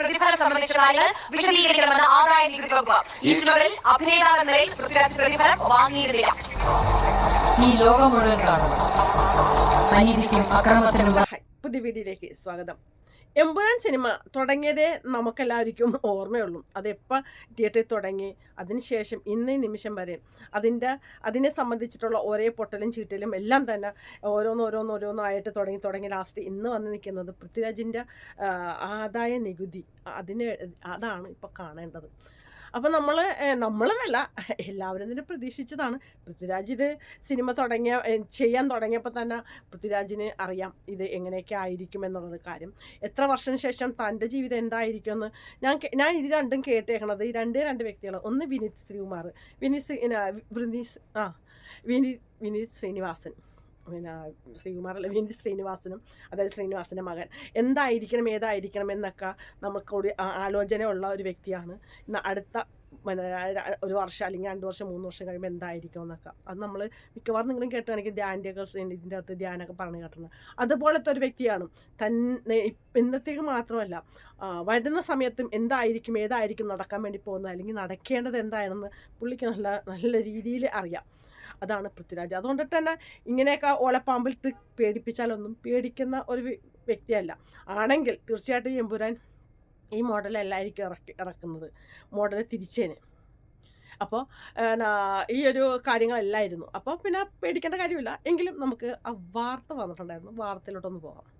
പ്രതിഫലം സംബന്ധിച്ച കാര്യങ്ങൾ വിശദീകരിക്കണമെന്ന് ആദായ നികുതി വകുപ്പ്. ഈ സിനിമകളിൽ അഭിനേതാവ് എന്ന നിലയിൽ പൃഥ്വിരാജ് പ്രതിഫലം വാങ്ങിയിരുന്നില്ല. ഈ ലോകം മുഴുവൻ കാണും. അനീതിക്കും അക്രമത്തിനും പുതിയ വീഡിയോയിലേക്ക് സ്വാഗതം. എമ്പുരാൻ സിനിമ തുടങ്ങിയതേ നമുക്കെല്ലാവർക്കും ഓർമ്മയുള്ളൂ. അതെപ്പോൾ തിയേറ്ററിൽ തുടങ്ങി അതിനുശേഷം ഇന്നേ നിമിഷം വരെ അതിന്റെ അതിനെ സംബന്ധിച്ചിട്ടുള്ള ഒരേ പൊട്ടലും ചീറ്റലും എല്ലാം തന്നെ ഓരോന്ന് ഓരോന്ന് ഓരോന്നായിട്ട് തുടങ്ങി തുടങ്ങി ലാസ്റ്റ് ഇന്ന് വന്ന് നിൽക്കുന്നത് പൃഥ്വിരാജിന്റെ ആദായ നികുതി അതിന് അതാണ് ഇപ്പോൾ കാണേണ്ടത്. അപ്പോൾ നമ്മൾ നമ്മളെന്നല്ല എല്ലാവരും തന്നെ പ്രതീക്ഷിച്ചതാണ്. പൃഥ്വിരാജ് ഇത് സിനിമ തുടങ്ങിയ ചെയ്യാൻ തുടങ്ങിയപ്പോൾ തന്നെ പൃഥ്വിരാജിന് അറിയാം ഇത് എങ്ങനെയൊക്കെ ആയിരിക്കും എന്നുള്ളത് കാര്യം. എത്ര വർഷത്തിന് ശേഷം തന്റെ ജീവിതം എന്തായിരിക്കും എന്ന് ഞാൻ ഞാൻ ഇത് രണ്ടും കേട്ടേക്കണത്. ഈ രണ്ടേ രണ്ട് വ്യക്തികൾ ഒന്ന് വിനീത് ശ്രീകുമാർ വിനീത് വിനീത് ആ വിനീത് വിനീത് ശ്രീനിവാസൻ. പിന്നെ ശ്രീകുമാർ അല്ലെങ്കിൽ ശ്രീനിവാസനും അതായത് ശ്രീനിവാസന്റെ മകൻ. എന്തായിരിക്കണം ഏതായിരിക്കണം എന്നൊക്കെ നമുക്കൊരു ആലോചനയുള്ള ഒരു വ്യക്തിയാണ്. അടുത്ത ഒരു വർഷം അല്ലെങ്കിൽ രണ്ട് വർഷം മൂന്ന് വർഷം കഴിയുമ്പോൾ എന്തായിരിക്കും എന്നൊക്കെ. അത് നമ്മൾ മിക്കവാറും നിങ്ങളും കേട്ടുകയാണെങ്കിൽ ധ്യാന്റെ ഇതിന്റെ അകത്ത് ധ്യാനൊക്കെ പറഞ്ഞു കേട്ടിട്ടുണ്ട്. അതുപോലത്തെ ഒരു വ്യക്തിയാണ്. തന്നെ ഇന്നത്തേക്ക് മാത്രമല്ല വരുന്ന സമയത്തും എന്തായിരിക്കും ഏതായിരിക്കും നടക്കാൻ വേണ്ടി പോകുന്നത് അല്ലെങ്കിൽ നടക്കേണ്ടത് എന്താണെന്ന് പുള്ളിക്ക് നല്ല നല്ല രീതിയിൽ അറിയാം. അതാണ് പൃഥ്വിരാജ്. അതുകൊണ്ടിട്ട് തന്നെ ഇങ്ങനെയൊക്കെ ഓലപ്പാമ്പിട്ട് പേടിപ്പിച്ചാലൊന്നും പേടിക്കുന്ന ഒരു വ്യക്തിയല്ല. ആണെങ്കിൽ തീർച്ചയായിട്ടും എമ്പുരാൻ ഈ മോഡലല്ലായിരിക്കും ഇറക്കി ഇറക്കുന്നത്. മോഡൽ തിരിച്ചേന്. അപ്പോൾ ഈ ഒരു കാര്യങ്ങളെല്ലായിരുന്നു. അപ്പോൾ പിന്നെ പേടിക്കേണ്ട കാര്യമില്ല. എങ്കിലും നമുക്ക് ആ വാർത്ത വന്നിട്ടുണ്ടായിരുന്നു. വാർത്തയിലോട്ടൊന്ന് പോകാം.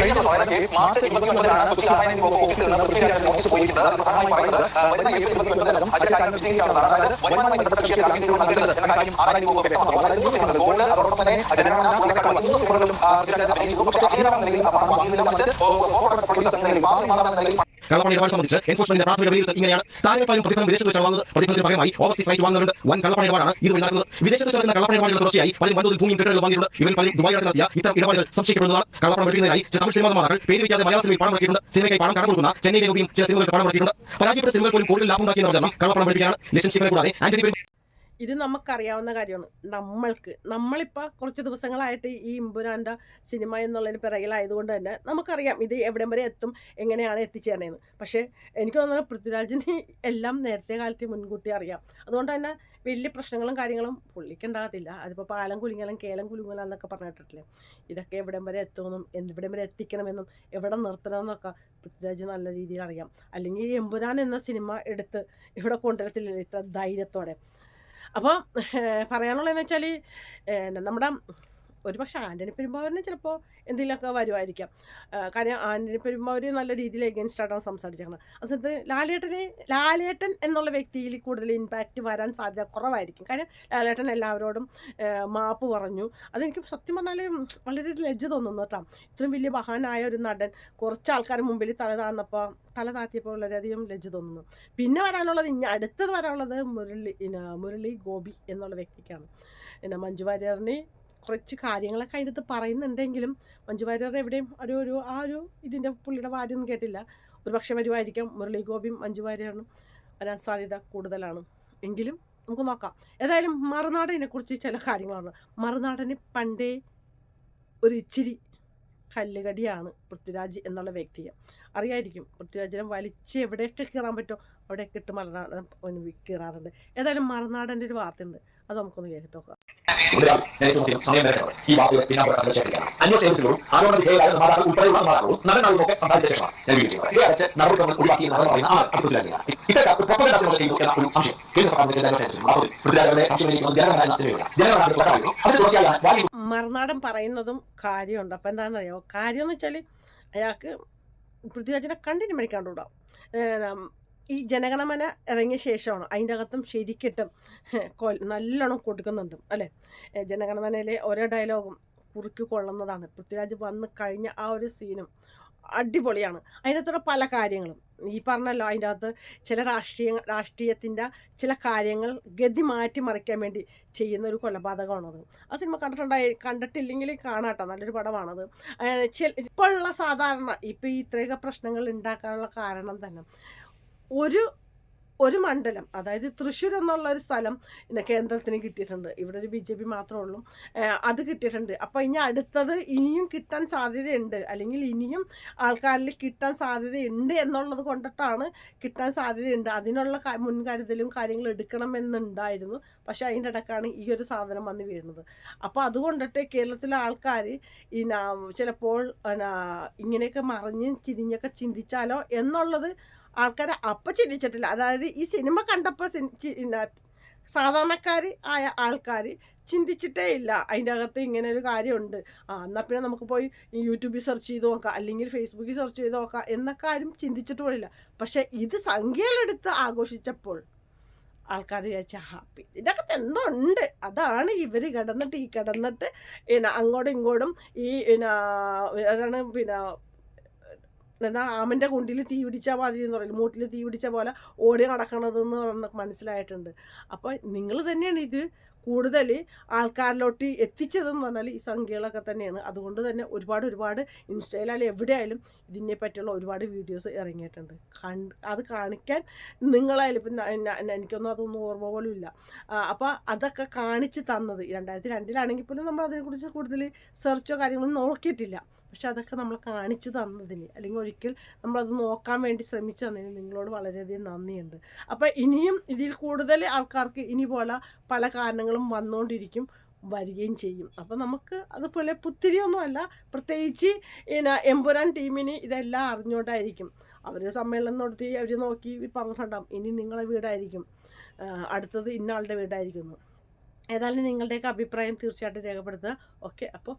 കഴിഞ്ഞ ദിവസം മാർച്ച് ഇരുപത്തിയൊൻപതിനാണ് കൊച്ചി വകുപ്പ് ഓഫീസിൽ നിന്ന് പൃഥ്വിരാജിന് നോട്ടീസ് പോയിരിക്കുന്നത് അത് പ്രധാനമായും പറയുന്നത് വരുന്ന ഏപ്രിൽ ഇരുപത്തിയൊൻപതിനകം അതിന്റെ കാര്യം വിശദീകരിക്കാവുന്നതാണ് അതായത് വരുമാനവുമായി ബന്ധപ്പെട്ട വിഷയത്തിൽ ആവശ്യങ്ങൾ നൽകേണ്ടത് എന്ന കാര്യം നികുതി വകുപ്പ് വ്യക്തമാക്കുന്നു അതായത് മൂന്ന് സിനിമകൾ ഗോൾഡ് അതോടൊപ്പം തന്നെ ജനഗണന തുടങ്ങിയ മൂന്ന് സിനിമകളും ആ, പൃഥ്വിരാജ് അഭിനയിക്കുന്നു പക്ഷേ അഭിനേതാവ് നിലയിൽ വാങ്ങുന്നില്ല മറിച്ച് പ്രൊഡ്യൂസർ എന്ന നിലയിൽ മാതാവ് എന്ന നിലയിൽ കള്ളപ്പണ ഇടപാട് സംബന്ധിച്ച് എൻഫോഴ്സ്മെന്റിന്റെ പ്രാഥമിക വിലയിരുത്തൽ ഇങ്ങനെയാണ്. പ്രതിഫലം വാങ്ങുന്നത്. പ്രതിഫലത്തിന് പകരമായി ഓവർസീസ് സൈറ്റ് വാങ്ങുന്നുണ്ട് വൻ കള്ളപ്പണ ഇടപാടാണ് ഇത് നടക്കുന്നത് വിദേശത്ത് നടക്കുന്ന കള്ളപ്പണ ഇടപാടുകൾ തുടർച്ചയായി പലരും വൻതോതിൽ ഭൂമിയും കെട്ടിടങ്ങൾ ഇവർ പലരും ദുബായി നടത്തിയ ഇത്തരം ഇടപാടുകൾ സംശയിക്കപ്പെടുന്നതാണ്. കള്ളപ്പണം വെട്ടിക്കുന്നതിനായി ചില തമിഴ് സിനിമാ നിർമ്മാതാക്കൾ പേര് വയ്ക്കാതെ പണം ഇറക്കിയിട്ടുണ്ട് സിനിമയ്ക്കായി പണം കടം കൊടുക്കുന്ന ചെന്നൈയിലെ രൂപയും ചില സിനിമകൾക്ക് പണം ഇറക്കിയിട്ടുണ്ട് പരാജയപ്പെട്ട സിനിമകൾ പോലും കൂടുതൽ ലാഭം ഉണ്ടാക്കിയ പ്രചരണം കള്ളപ്പണം വെട്ടിയാണ് സ്റ്റീഫനെ കൂടാതെ ആന്റണി ഇത് നമുക്കറിയാവുന്ന കാര്യമാണ്. നമ്മൾക്ക് നമ്മളിപ്പോൾ കുറച്ച് ദിവസങ്ങളായിട്ട് ഈ ഇമ്പുരാന്റെ സിനിമ എന്നുള്ളതിന് പിറകിലായതുകൊണ്ട് തന്നെ നമുക്കറിയാം ഇത് എവിടെ വരെ എത്തും എങ്ങനെയാണ് എത്തിച്ചേരണേന്ന് പക്ഷേ എനിക്ക് തോന്നുന്നത് പൃഥ്വിരാജിന് എല്ലാം നേരത്തെ കാലത്ത് മുൻകൂട്ടി അറിയാം. അതുകൊണ്ട് തന്നെ വലിയ പ്രശ്നങ്ങളും കാര്യങ്ങളും പുള്ളിക്കുണ്ടാകത്തില്ല അതിപ്പോൾ പാലം കുലുങ്ങലും കേലം കുലുങ്ങലും എന്നൊക്കെ പറഞ്ഞിട്ടില്ലേ? ഇതൊക്കെ എവിടം വരെ എത്തുമെന്നും എവിടെ വരെ എത്തിക്കണമെന്നും എവിടെ നിർത്തണമെന്നൊക്കെ പൃഥ്വിരാജ് നല്ല രീതിയിൽ അറിയാം. അല്ലെങ്കിൽ എമ്പുരാൻ എന്ന സിനിമ എടുത്ത് ഇവിടെ കൊണ്ടുവരത്തില്ല? ഇത്ര ധൈര്യത്തോടെ. അപ്പോൾ പറയാനുള്ളതെന്ന് വെച്ചാൽ നമ്മുടെ ഒരു പക്ഷേ ആന്റണി പെരുമ്പാവൂരിന് ചിലപ്പോൾ എന്തെങ്കിലുമൊക്കെ വരുമായിരിക്കാം കാര്യം ആന്റണി പെരുമ്പാവൂർ നല്ല രീതിയിൽ എഗൻസ്റ്റ് സംസാരിച്ചിരിക്കുന്നത് ആ സമയത്ത് ലാലേട്ടനെ ലാലേട്ടൻ എന്നുള്ള വ്യക്തിയിൽ കൂടുതൽ ഇമ്പാക്റ്റ് വരാൻ സാധ്യത കുറവായിരിക്കും. കാര്യം ലാലേട്ടൻ എല്ലാവരോടും മാപ്പ് പറഞ്ഞു. അതെനിക്ക് സത്യം പറഞ്ഞാൽ വളരെ ലജ്ജ തോന്നുന്നു കേട്ടോ. ഇത്രയും വലിയ മഹാനായ ഒരു നടൻ കുറച്ച് ആൾക്കാർ മുമ്പിൽ തല താന്നപ്പോൾ തല താത്തിയപ്പോൾ വളരെയധികം ലജ്ജ തോന്നുന്നു. പിന്നെ വരാനുള്ളത് ഇനി അടുത്തത് വരാനുള്ളത് മുരളി മുരളി ഗോപി എന്നുള്ള വ്യക്തിക്കാണ്. പിന്നെ മഞ്ജു വാര്യറിന് കുറച്ച് കാര്യങ്ങളൊക്കെ അതിനകത്ത് പറയുന്നുണ്ടെങ്കിലും മഞ്ജു വാര്യർ എവിടെയും ഒരു ഒരു ആ ഒരു ഇതിന്റെ പുള്ളിയുടെ വാര്യൊന്നും കേട്ടില്ല. ഒരു പക്ഷേ വരുമായിരിക്കാം മുരളി ഗോപിയും മഞ്ജു വാര്യറിനും വരാൻ സാധ്യത കൂടുതലാണ്. എങ്കിലും നമുക്ക് നോക്കാം. ഏതായാലും മറുനാടനെ കുറിച്ച് ചില കാര്യങ്ങളാണ്. മറുനാടന് പണ്ടേ ഒരു ഇച്ചിരി കല്ലുകടിയാണ് പൃഥ്വിരാജ് എന്നുള്ള വ്യക്തിയെ. അറിയായിരിക്കും പൃഥ്വിരാജിനെ വലിച്ച് എവിടെയൊക്കെ കയറാൻ പറ്റുമോ? അവിടെയൊക്കെ ഇട്ട് മറുനാടൻ വിൽക്കിറാറുണ്ട് ഏതായാലും മറുനാടന്റെ ഒരു വാർത്തയുണ്ട്. അത് നമുക്കൊന്ന് കേട്ട് നോക്കാം മറുനാടൻ പറയുന്നതും കാര്യമുണ്ട്. അപ്പം എന്താണെന്ന് അറിയാമോ കാര്യം എന്ന് വെച്ചാൽ അയാൾക്ക് പൃഥ്വിരാജിനെ കണ്ടിന് മേടിക്കാണ്ടുണ്ടാവും ഈ ജനഗണമന ഇറങ്ങിയ ശേഷമാണ്? അതിന്റെ അകത്തും ശരിക്കിട്ടും കൊൽ- നല്ലോണം കൊടുക്കുന്നുണ്ട് അല്ലേ? ജനഗണമനയിലെ ഓരോ ഡയലോഗും കുറുക്കി കൊള്ളുന്നതാണ്. പൃഥ്വിരാജ് വന്ന് കഴിഞ്ഞ ആ ഒരു സീനും അടിപൊളിയാണ്. അതിനകത്തുള്ള പല കാര്യങ്ങളും. ഈ പറഞ്ഞല്ലോ അതിന്റെ അകത്ത് ചില രാഷ്ട്രീയ രാഷ്ട്രീയത്തിന്റെ ചില കാര്യങ്ങൾ ഗതി മാറ്റി മറിക്കാൻ വേണ്ടി ചെയ്യുന്ന ഒരു കൊലപാതകമാണത്. ആ സിനിമ കണ്ടിട്ടുണ്ടായി കണ്ടിട്ടില്ലെങ്കിൽ കാണാട്ടോ. നല്ലൊരു പടമാണത്. ചെ- ഇപ്പോഴുള്ള സാധാരണ ഇപ്പോൾ ഈ ഇത്രയൊക്കെ പ്രശ്നങ്ങൾ ഉണ്ടാക്കാനുള്ള കാരണം തന്നെ. ഒരു ഒരു മണ്ഡലം അതായത് തൃശ്ശൂർ എന്നുള്ള ഒരു സ്ഥലം പിന്നെ കേന്ദ്രത്തിന് കിട്ടിയിട്ടുണ്ട്. ഇവിടെ ഒരു ബി ജെ പി മാത്രമേ ഉള്ളൂ. അത് കിട്ടിയിട്ടുണ്ട്. അപ്പോൾ ഇനി അടുത്തത് ഇനിയും കിട്ടാൻ സാധ്യതയുണ്ട്. അല്ലെങ്കിൽ ഇനിയും ആൾക്കാരിൽ കിട്ടാൻ സാധ്യതയുണ്ട് എന്നുള്ളത് കൊണ്ടിട്ടാണ് കിട്ടാൻ സാധ്യതയുണ്ട്. അതിനുള്ള മുൻകരുതലും കാര്യങ്ങളും എടുക്കണമെന്നുണ്ടായിരുന്നു. പക്ഷെ അതിന്റെ ഇടക്കാണ് ഈ ഒരു സാധനം വന്ന് വീഴുന്നത്. അപ്പോൾ അതുകൊണ്ടിട്ട് കേരളത്തിലെ ആൾക്കാർ ഈ ചിലപ്പോൾ ഇങ്ങനെയൊക്കെ മറിഞ്ഞ് ചിരിഞ്ഞൊക്കെ ചിന്തിച്ചാലോ എന്നുള്ളത് ആൾക്കാർ അപ്പം ചിന്തിച്ചിട്ടില്ല. അതായത് ഈ സിനിമ കണ്ടപ്പോൾ സാധാരണക്കാർ ആയ ആൾക്കാർ ചിന്തിച്ചിട്ടേ ഇല്ല. അതിന്റെ അകത്ത് ഇങ്ങനെ ഒരു കാര്യമുണ്ട്. ആ എന്നാൽ പിന്നെ നമുക്ക് പോയി യൂട്യൂബിൽ സെർച്ച് ചെയ്ത് നോക്കാം. അല്ലെങ്കിൽ ഫേസ്ബുക്കിൽ സെർച്ച് ചെയ്ത് നോക്കാം എന്നൊക്കെ ആരും ചിന്തിച്ചിട്ട് പോലില്ല. പക്ഷേ ഇത് സംഖ്യകളെടുത്ത് ആഘോഷിച്ചപ്പോൾ ആൾക്കാർ വിചാരിച്ച ഹാപ്പി ഇതിന്റെ അകത്ത് എന്തോ ഉണ്ട്. അതാണ് ഇവർ കിടന്നിട്ട് ഈ കിടന്നിട്ട് പിന്നെ അങ്ങോട്ടും ഇങ്ങോട്ടും ഈ പിന്നെ പിന്നെ എന്നാ ആമന്റെ കുണ്ടിൽ തീ പിടിച്ചാൽ മതി എന്ന് പറയുന്നത് മൂട്ടിൽ തീ പിടിച്ച പോലെ ഓടി നടക്കണതെന്ന് പറഞ്ഞ മനസ്സിലായിട്ടുണ്ട്. അപ്പോൾ നിങ്ങൾ തന്നെയാണ് ഇത് കൂടുതൽ ആൾക്കാരിലോട്ട് എത്തിച്ചതെന്ന് പറഞ്ഞാൽ ഈ സംഖ്യകളൊക്കെ തന്നെയാണ്. അതുകൊണ്ട് തന്നെ ഒരുപാട് ഒരുപാട് ഇൻസ്റ്റയിലായാലും എവിടെയായാലും ഇതിനെ പറ്റിയുള്ള ഒരുപാട് വീഡിയോസ് ഇറങ്ങിയിട്ടുണ്ട്. കണ്ട് അത് കാണിക്കാൻ നിങ്ങളായാലും ഇപ്പം എനിക്കൊന്നും അതൊന്നും ഓർമ്മ പോലും ഇല്ല. അപ്പോൾ അതൊക്കെ കാണിച്ച് തന്നത് രണ്ടായിരത്തി രണ്ടിലാണെങ്കിൽ പോലും നമ്മൾ അതിനെക്കുറിച്ച് കൂടുതൽ സെർച്ചോ കാര്യങ്ങളൊന്നും നോക്കിയിട്ടില്ല. പക്ഷെ അതൊക്കെ നമ്മൾ കാണിച്ചു തന്നതിന് അല്ലെങ്കിൽ ഒരിക്കൽ നമ്മളത് നോക്കാൻ വേണ്ടി ശ്രമിച്ചു തന്നതിന് നിങ്ങളോട് വളരെയധികം നന്ദിയുണ്ട്. അപ്പോൾ ഇനിയും ഇതിൽ കൂടുതൽ ആൾക്കാർക്ക് ഇനി പോലെ പല കാരണങ്ങളും വന്നുകൊണ്ടിരിക്കും വരികയും ചെയ്യും. അപ്പം നമുക്ക് അതുപോലെ പുത്തിരിയൊന്നുമല്ല പ്രത്യേകിച്ച് പിന്നെ എമ്പുരാൻ ടീമിന് ഇതെല്ലാം അറിഞ്ഞുകൊണ്ടായിരിക്കും അവർ സമ്മേളനം നടത്തി അവർ നോക്കി പറഞ്ഞിട്ടുണ്ടാവും ഇനി നിങ്ങളെ വീടായിരിക്കും. അടുത്തത് ഇന്നാളുടെ വീടായിരിക്കുന്നു. ഏതായാലും നിങ്ങളുടെയൊക്കെ അഭിപ്രായം തീർച്ചയായിട്ടും രേഖപ്പെടുത്തുക. ഓക്കെ അപ്പോൾ